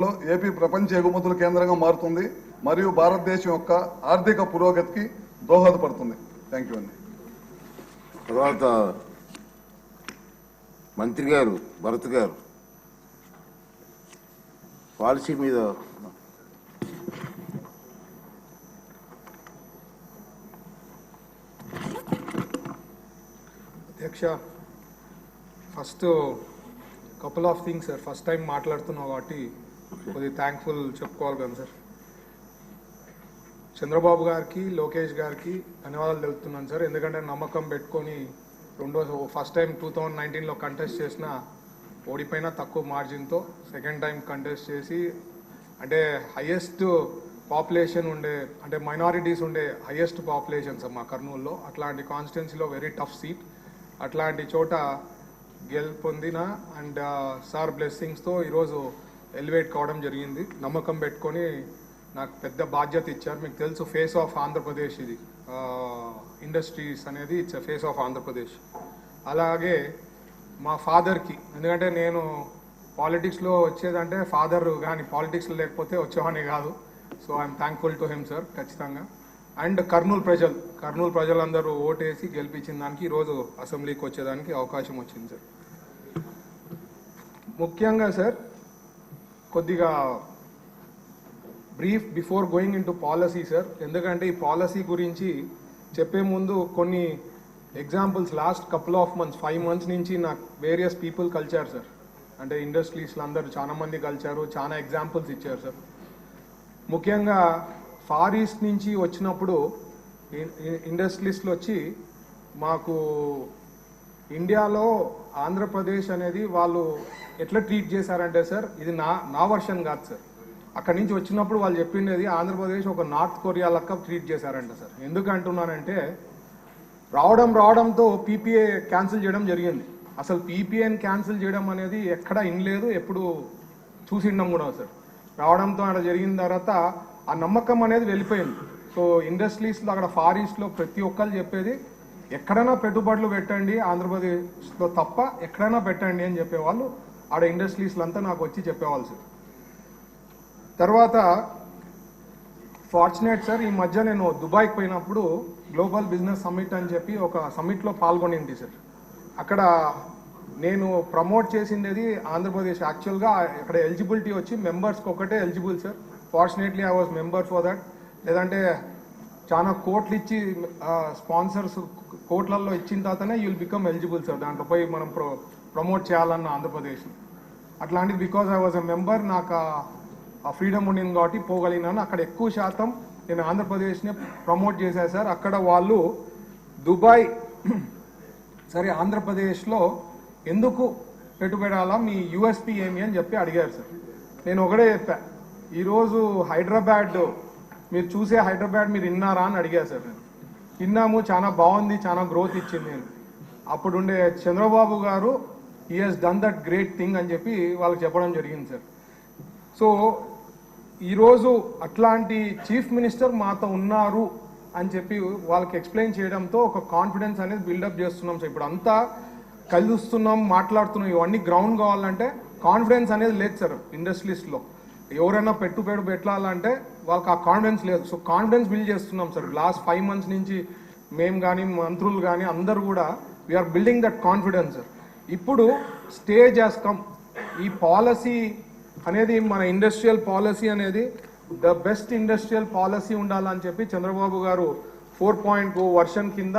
లో ఏపీ ప్రపంచ ఎగుమతుల కేంద్రంగా మారుతుంది మరియు భారతదేశం యొక్క ఆర్థిక పురోగతికి దోహదపడుతుంది. థ్యాంక్ యూ అండి. తర్వాత మంత్రి గారు భరత్ గారు పాలసీ మీద అధ్యక్ష first couple of things sir first time మాట్లాడుతున్నావు కాబట్టి కొద్దిగా థ్యాంక్ఫుల్ చెప్పుకోవాలి కదా సార్ చంద్రబాబు గారికి లోకేష్ గారికి ధన్యవాదాలు తెలుపుతున్నాను సార్ ఎందుకంటే నమ్మకం పెట్టుకొని రెండో ఫస్ట్ టైం టూ థౌజండ్ నైన్టీన్లో కంటెస్ట్ చేసిన ఓడిపోయిన తక్కువ మార్జిన్తో సెకండ్ టైం కంటెస్ట్ చేసి అంటే హయ్యెస్ట్ పాపులేషన్ ఉండే అంటే మైనారిటీస్ ఉండే హయ్యెస్ట్ పాపులేషన్ సార్ మా కర్నూలులో. అట్లాంటి కాన్స్టిట్యున్సీలో వెరీ టఫ్ సీట్ అట్లాంటి చోట గెలుపొందిన అండ్ సార్ బ్లెస్సింగ్స్తో ఈరోజు ఎలివేట్ కావడం జరిగింది. నమ్మకం పెట్టుకొని నాకు పెద్ద బాధ్యత ఇచ్చారు. మీకు తెలుసు ఫేస్ ఆఫ్ ఆంధ్రప్రదేశ్ ఇది. ఇండస్ట్రీస్ అనేది ఇట్స్ ఫేస్ ఆఫ్ ఆంధ్రప్రదేశ్. అలాగే మా ఫాదర్కి ఎందుకంటే నేను పాలిటిక్స్లో వచ్చేదంటే ఫాదర్ కానీ పాలిటిక్స్లో లేకపోతే వచ్చేవాడిని కాదు. So I'm thankful to him sir ఖచ్చితంగా. అండ్ కర్నూలు ప్రజలు కర్నూలు ప్రజలందరూ ఓటేసి గెలిపించిన దానికి ఈరోజు అసెంబ్లీకి వచ్చేదానికి అవకాశం వచ్చింది సార్. ముఖ్యంగా సార్ కొద్దిగా brief before going into policy sir ఎందుకంటే ఈ పాలసీ గురించి చెప్పే ముందు కొన్ని examples last couple of months five months నుంచి నాకు వేరియస్ పీపుల్ కలిచారు సార్ అంటే ఇండస్ట్రీస్లో అందరూ చాలామంది కలిచారు చాలా ఎగ్జాంపుల్స్ ఇచ్చారు సార్ ముఖ్యంగా ఫార్ ఈస్ట్ నుంచి వచ్చినప్పుడు ఇండస్ట్రీస్లో వచ్చి మాకు ఇండియాలో ఆంధ్రప్రదేశ్ అనేది వాళ్ళు ఎట్లా ట్రీట్ చేశారంటే సార్ ఇది నా నా వర్షన్ కాదు సార్. అక్కడి నుంచి వచ్చినప్పుడు వాళ్ళు చెప్పిండేది ఆంధ్రప్రదేశ్ ఒక నార్త్ కొరియా లెక్క ట్రీట్ చేశారంట సార్. ఎందుకు అంటున్నానంటే రావడం రావడంతో పీపీఏ క్యాన్సిల్ చేయడం జరిగింది. అసలు పీపీఏని క్యాన్సిల్ చేయడం అనేది ఎక్కడ ఇనలేదు ఎప్పుడు చూసిండం కూడా సార్. రావడంతో అక్కడ జరిగిన తర్వాత ఆ నమ్మకం అనేది వెళ్ళిపోయింది. సో ఇండస్ట్రీస్లో అక్కడ ఫార్ ఈస్ట్లో ప్రతి ఒక్కరు చెప్పేది ఎక్కడైనా పెట్టుబడులు పెట్టండి ఆంధ్రప్రదేశ్లో తప్ప ఎక్కడైనా పెట్టండి అని చెప్పేవాళ్ళు ఆడ ఇండస్ట్రీస్లో అంతా నాకు వచ్చి చెప్పేవాళ్ళు సార్ తర్వాత ఫార్చునేట్ సార్ ఈ మధ్య నేను దుబాయ్కి పోయినప్పుడు గ్లోబల్ బిజినెస్ సమ్మిట్ అని చెప్పి ఒక సమ్మిట్లో పాల్గొనింది సార్. అక్కడ నేను ప్రమోట్ చేసిండేది ఆంధ్రప్రదేశ్. యాక్చువల్గా అక్కడ ఎలిజిబిలిటీ వచ్చి మెంబర్స్కి ఒకటే eligible sir. Fortunately I was member for that. లేదంటే చాలా కోట్లు ఇచ్చి స్పాన్సర్స్ కోట్లలో ఇచ్చిన తర్వాతనే యూల్ బికమ్ ఎలిజిబుల్ సార్ దాంట్లో పోయి మనం ప్రో ప్రమోట్ చేయాలన్న ఆంధ్రప్రదేశ్. అట్లాంటిది because I was a member నాకు ఆ- ఆ ఫ్రీడమ్ ఉండింది కాబట్టి పోగలిగినాను. అక్కడ ఎక్కువ శాతం నేను ఆంధ్రప్రదేశ్ని ప్రమోట్ చేశాను సార్ అక్కడ వాళ్ళు దుబాయ్ సరే ఆంధ్రప్రదేశ్లో ఎందుకు పెట్టుబడాలా మీ యూఎస్పీ ఏమి అని చెప్పి అడిగారు సార్ నేను ఒకటే చెప్పా. ఈరోజు హైదరాబాద్ మీరు చూసే హైదరాబాద్ మీరు విన్నారా అని అడిగారు సార్ నేను. విన్నాము చాలా బాగుంది చాలా గ్రోత్ ఇచ్చింది నేను అప్పుడుండే Chandrababu garu ES he's done that great thing అని చెప్పి వాళ్ళకి చెప్పడం జరిగింది సార్. సో ఈరోజు అట్లాంటి చీఫ్ మినిస్టర్ మాతో ఉన్నారు అని చెప్పి వాళ్ళకి ఎక్స్ప్లెయిన్ చేయడంతో ఒక కాన్ఫిడెన్స్ అనేది బిల్డప్ చేస్తున్నాం సార్. ఇప్పుడు అంతా కలుస్తున్నాం మాట్లాడుతున్నాం ఇవన్నీ గ్రౌండ్ కావాలంటే కాన్ఫిడెన్స్ అనేది లేదు సార్ ఇండస్ట్రీస్లో ఎవరైనా పెట్టుబడి పెట్టాలంటే వాళ్ళకి ఆ కాన్ఫిడెన్స్ లేదు. సో కాన్ఫిడెన్స్ బిల్డ్ చేస్తున్నాం సార్. లాస్ట్ ఫైవ్ మంత్స్ నుంచి మేము కానీ మంత్రులు కానీ అందరు కూడా we are building that confidence sir ఇప్పుడు స్టేజ్ చేస్తాం కమ్ ఈ పాలసీ అనేది మన ఇండస్ట్రియల్ పాలసీ అనేది ద బెస్ట్ ఇండస్ట్రియల్ పాలసీ ఉండాలని చెప్పి చంద్రబాబు గారు ఫోర్ పాయింట్ ఓ వర్షన్ కింద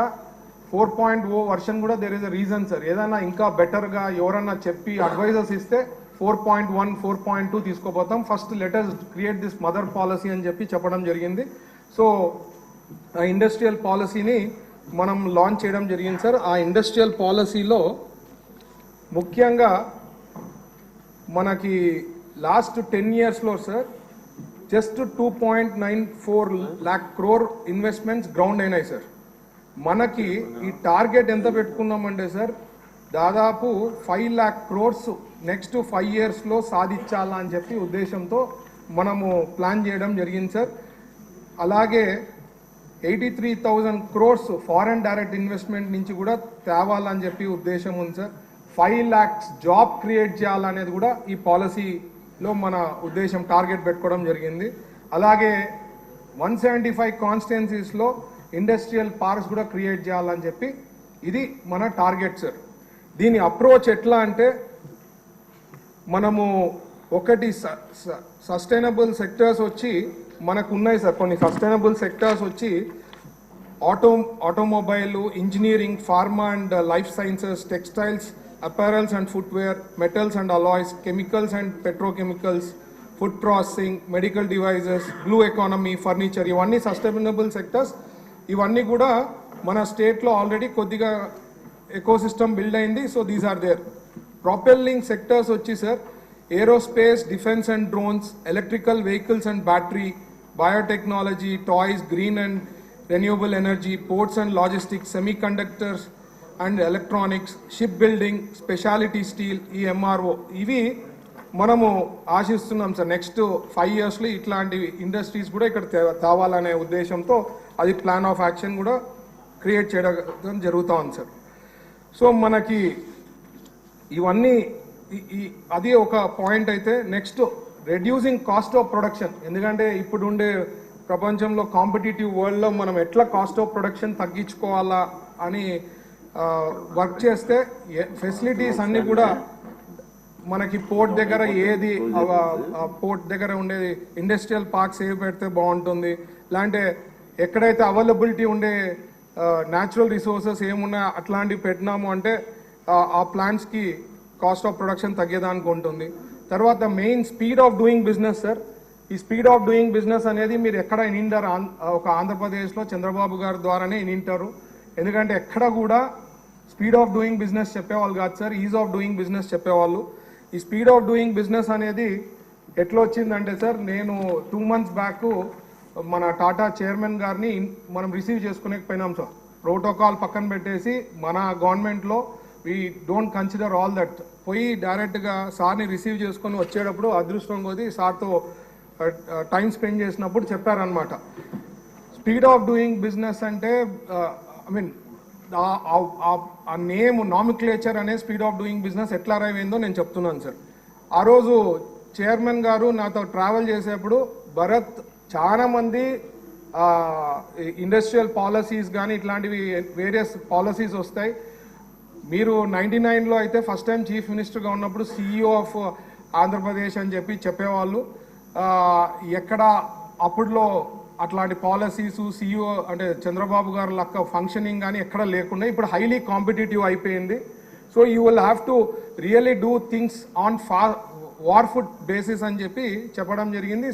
ఫోర్ పాయింట్ ఓ వర్షన్ కూడా there is a reason sir ఏదైనా ఇంకా బెటర్గా ఎవరన్నా చెప్పి అడ్వైజర్స్ ఇస్తే four point one four point two తీసుకోపోతాం first letters create this mother policy అని చెప్పి చెప్పడం జరిగింది. సో ఆ ఇండస్ట్రియల్ పాలసీని మనం లాంచ్ చేయడం జరిగింది సార్ ఆ ఇండస్ట్రియల్ పాలసీలో ముఖ్యంగా మనకి లాస్ట్ టెన్ ఇయర్స్లో sir just two point nine four lakh crore investments ground అయినాయి సార్ మనకి ఈ టార్గెట్ ఎంత పెట్టుకున్నామంటే సార్ దాదాపు five lakh crores next five ఇయర్స్లో సాధించాలా అని చెప్పి ఉద్దేశంతో మనము ప్లాన్ చేయడం జరిగింది సార్ అలాగే eighty three thousand crores foreign direct investment నుంచి కూడా తేవాలని చెప్పి ఉద్దేశం ఉంది sir five lakhs job create చేయాలనేది కూడా ఈ పాలసీలో మన ఉద్దేశం టార్గెట్ పెట్టుకోవడం జరిగింది. అలాగే వన్ సెవెంటీ ఫైవ్ కాన్స్టిట్యున్సీస్లో ఇండస్ట్రియల్ పార్క్స్ కూడా క్రియేట్ చేయాలని చెప్పి ఇది మన టార్గెట్ సార్ దీని అప్రోచ్ ఎట్లా అంటే మనము ఒకటి సస్టైనబుల్ సెక్టర్స్ వచ్చి మనకు ఉన్నాయి సార్. కొన్ని సస్టైనబుల్ సెక్టర్స్ వచ్చి auto automobile engineering pharma and life sciences textiles apparels and footwear metals and alloys chemicals and petrochemicals food processing medical devices blue economy furniture ఇవన్నీ సస్టైనబుల్ సెక్టర్స్ ఇవన్నీ కూడా మన స్టేట్లో ఆల్రెడీ కొద్దిగా ఎకో సిస్టమ్ బిల్డ్ అయింది. So these are there propelling sectors వచ్చి sir aerospace defence and drones electrical vehicles and battery biotechnology toys green and renewable energy ports and logistics semi conductors and electronics ship building speciality steel ఈ MRO ఇవి మనము ఆశిస్తున్నాం sir next five ఇయర్స్లో ఇట్లాంటి industries కూడా ఇక్కడ తేవాలనే ఉద్దేశంతో అది ప్లాన్ ఆఫ్ యాక్షన్ కూడా క్రియేట్ చేయడం జరుగుతూ ఉంది సార్ సో మనకి ఇవన్నీ ఈ- అది ఒక పాయింట్ అయితే. Next reducing cost of production ఎందుకంటే ఇప్పుడు ఉండే ప్రపంచంలో కాంపిటేటివ్ వరల్డ్లో మనం ఎట్లా కాస్ట్ ఆఫ్ ప్రొడక్షన్ తగ్గించుకోవాలా అని వర్క్ చేస్తే ఫెసిలిటీస్ అన్నీ కూడా మనకి పోర్ట్ దగ్గర ఏది పోర్ట్ దగ్గర ఉండేది ఇండస్ట్రియల్ పార్క్స్ ఏవి పెడితే బాగుంటుంది లేదంటే ఎక్కడైతే అవైలబిలిటీ ఉండే న్యాచురల్ రిసోర్సెస్ ఏమున్నా అట్లాంటివి పెట్టినాము అంటే ఆ- ప్లాంట్స్కి కాస్ట్ ఆఫ్ ప్రొడక్షన్ తగ్గేదానికి ఉంటుంది. తర్వాత main speed of doing business sir ఈ స్పీడ్ ఆఫ్ డూయింగ్ బిజినెస్ అనేది మీరు ఎక్కడ వినింటారు ఒక ఆంధ్రప్రదేశ్లో చంద్రబాబు గారి ద్వారానే వినింటారు ఎందుకంటే ఎక్కడ కూడా స్పీడ్ ఆఫ్ డూయింగ్ బిజినెస్ చెప్పేవాళ్ళు కాదు sir ease of doing business చెప్పేవాళ్ళు. ఈ స్పీడ్ ఆఫ్ డూయింగ్ బిజినెస్ అనేది ఎట్లా వచ్చిందంటే సార్ నేను టూ మంత్స్ బ్యాక్ మన టాటా చైర్మన్ గారిని మనం రిసీవ్ చేసుకునేకపోయినాం సార్. ప్రోటోకాల్ పక్కన పెట్టేసి మన గవర్నమెంట్లో we don't consider all that. పోయి డైరెక్ట్గా సార్ని రిసీవ్ చేసుకొని వచ్చేటప్పుడు అదృష్టం కొద్ది సార్తో టైం స్పెండ్ చేసినప్పుడు చెప్పారనమాట స్పీడ్ ఆఫ్ డూయింగ్ బిజినెస్ అంటే ఐ మీన్ ఆ నేమ్ నామిక్లేచర్ అనే స్పీడ్ ఆఫ్ డూయింగ్ బిజినెస్ ఎట్లా అరైవ్ అయిందో నేను చెప్తున్నాను సార్. ఆ రోజు చైర్మన్ గారు నాతో ట్రావెల్ చేసేప్పుడు భరత్ చాలా మంది ఇండస్ట్రియల్ పాలసీస్ కానీ ఇట్లాంటివి వేరియస్ పాలసీస్ వస్తాయి. మీరు నైంటీ నైన్లో అయితే ఫస్ట్ టైం చీఫ్ మినిస్టర్గా ఉన్నప్పుడు సీఈఓ ఆఫ్ ఆంధ్రప్రదేశ్ అని చెప్పి చెప్పేవాళ్ళు. ఎక్కడ అప్పుడులో అట్లాంటి పాలసీస్ సీఈఓ అంటే చంద్రబాబు గారు లెక్క ఫంక్షనింగ్ కానీ ఎక్కడ లేకుండా ఇప్పుడు హైలీ కాంపిటేటివ్ అయిపోయింది. So you will have to really do things on ఫా వార్ ఫుడ్ బేసిస్ అని చెప్పి చెప్పడం జరిగింది.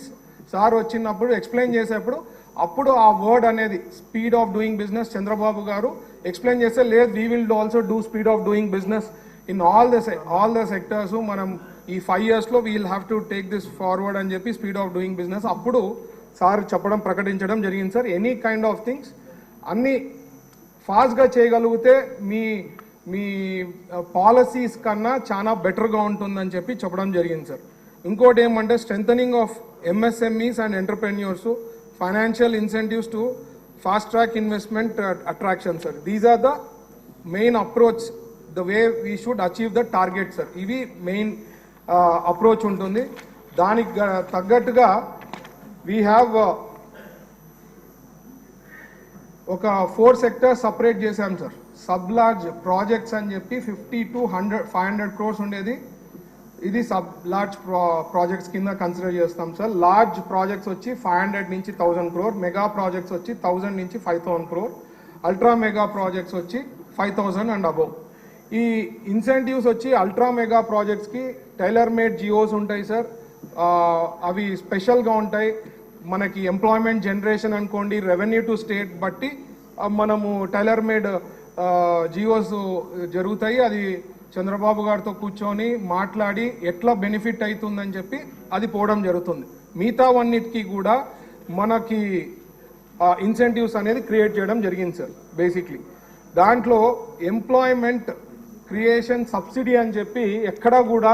సార్ వచ్చినప్పుడు ఎక్స్ప్లెయిన్ చేసేప్పుడు అప్పుడు ఆ వర్డ్ అనేది speed of doing business Chandrababu garu explain చేస్తే లేదు we will also do speed of doing business in all the all the sectors మనం ఈ ఫైవ్ ఇయర్స్లో we'll have to take this forward అని చెప్పి స్పీడ్ ఆఫ్ డూయింగ్ బిజినెస్ అప్పుడు sir చెప్పడం ప్రకటించడం జరిగింది sir. Any kind of things అన్నీ ఫాస్ట్గా చేయగలిగితే మీ మీ uh, పాలసీస్ కన్నా చాలా బెటర్గా ఉంటుందని చెప్పి చెప్పడం జరిగింది సార్. ఇంకోటి ఏమంటే strengthening of MSMEs and entrepreneurs financial incentives to fast track investment attraction sir these are the main approach the way we should achieve the target sir ఇవి మెయిన్ అప్రోచ్ ఉంటుంది దానికి తగ్గట్టుగా వీ హ్యావ్ ఒక four sector separate చేశాం sir sub large projects అని చెప్పి fifty to hundred five hundred crores ఉండేది. ఇది సబ్ లార్జ్ ప్రాజెక్ట్స్ కింద కన్సిడర్ చేస్తాం సార్. లార్జ్ ప్రాజెక్ట్స్ వచ్చి ఫైవ్ హండ్రెడ్ నుంచి థౌజండ్ క్రోర్ మెగా ప్రాజెక్ట్స్ వచ్చి థౌజండ్ నుంచి five thousand crore ultra mega projects వచ్చి ఫైవ్ థౌసండ్ అండ్ అబోవ్. ఈ ఇన్సెంటివ్స్ వచ్చి అల్ట్రా మెగా ప్రాజెక్ట్స్కి టైలర్ మేడ్ జియోస్ ఉంటాయి సార్. అవి స్పెషల్గా ఉంటాయి. మనకి ఎంప్లాయ్మెంట్ జనరేషన్ అనుకోండి రెవెన్యూ టు స్టేట్ బట్టి మనము టైలర్ మేడ్ జియోస్ జరుగుతాయి. అది చంద్రబాబు గారితో కూర్చొని మాట్లాడి ఎట్లా బెనిఫిట్ అవుతుందని చెప్పి అది పోవడం జరుగుతుంది. మిగతావన్నిటికీ కూడా మనకి ఇన్సెంటివ్స్ అనేది క్రియేట్ చేయడం జరిగింది సార్ బేసిక్లీ దాంట్లో ఎంప్లాయ్మెంట్ క్రియేషన్ సబ్సిడీ అని చెప్పి ఎక్కడ కూడా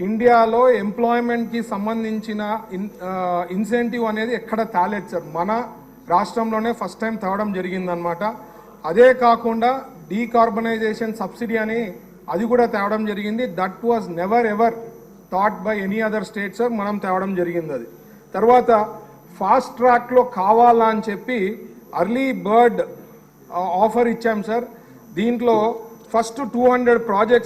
ఇండియాలో ఎంప్లాయ్మెంట్కి సంబంధించిన ఇన్ ఇన్సెంటివ్ అనేది ఎక్కడ తేలేదు సార్ మన రాష్ట్రంలోనే ఫస్ట్ టైం తేవడం జరిగిందనమాట అదే కాకుండా డీకార్బనైజేషన్ సబ్సిడీ అని అది కూడా తేవడం జరిగింది. That was never ever thought by any other state sir మనం తేవడం జరిగింది అది. తర్వాత ఫాస్ట్ ట్రాక్లో కావాలా అని చెప్పి అర్లీ బర్డ్ ఆఫర్ ఇచ్చాం సార్ దీంట్లో ఫస్ట్ టూ హండ్రెడ్ ప్రాజెక్ట్స్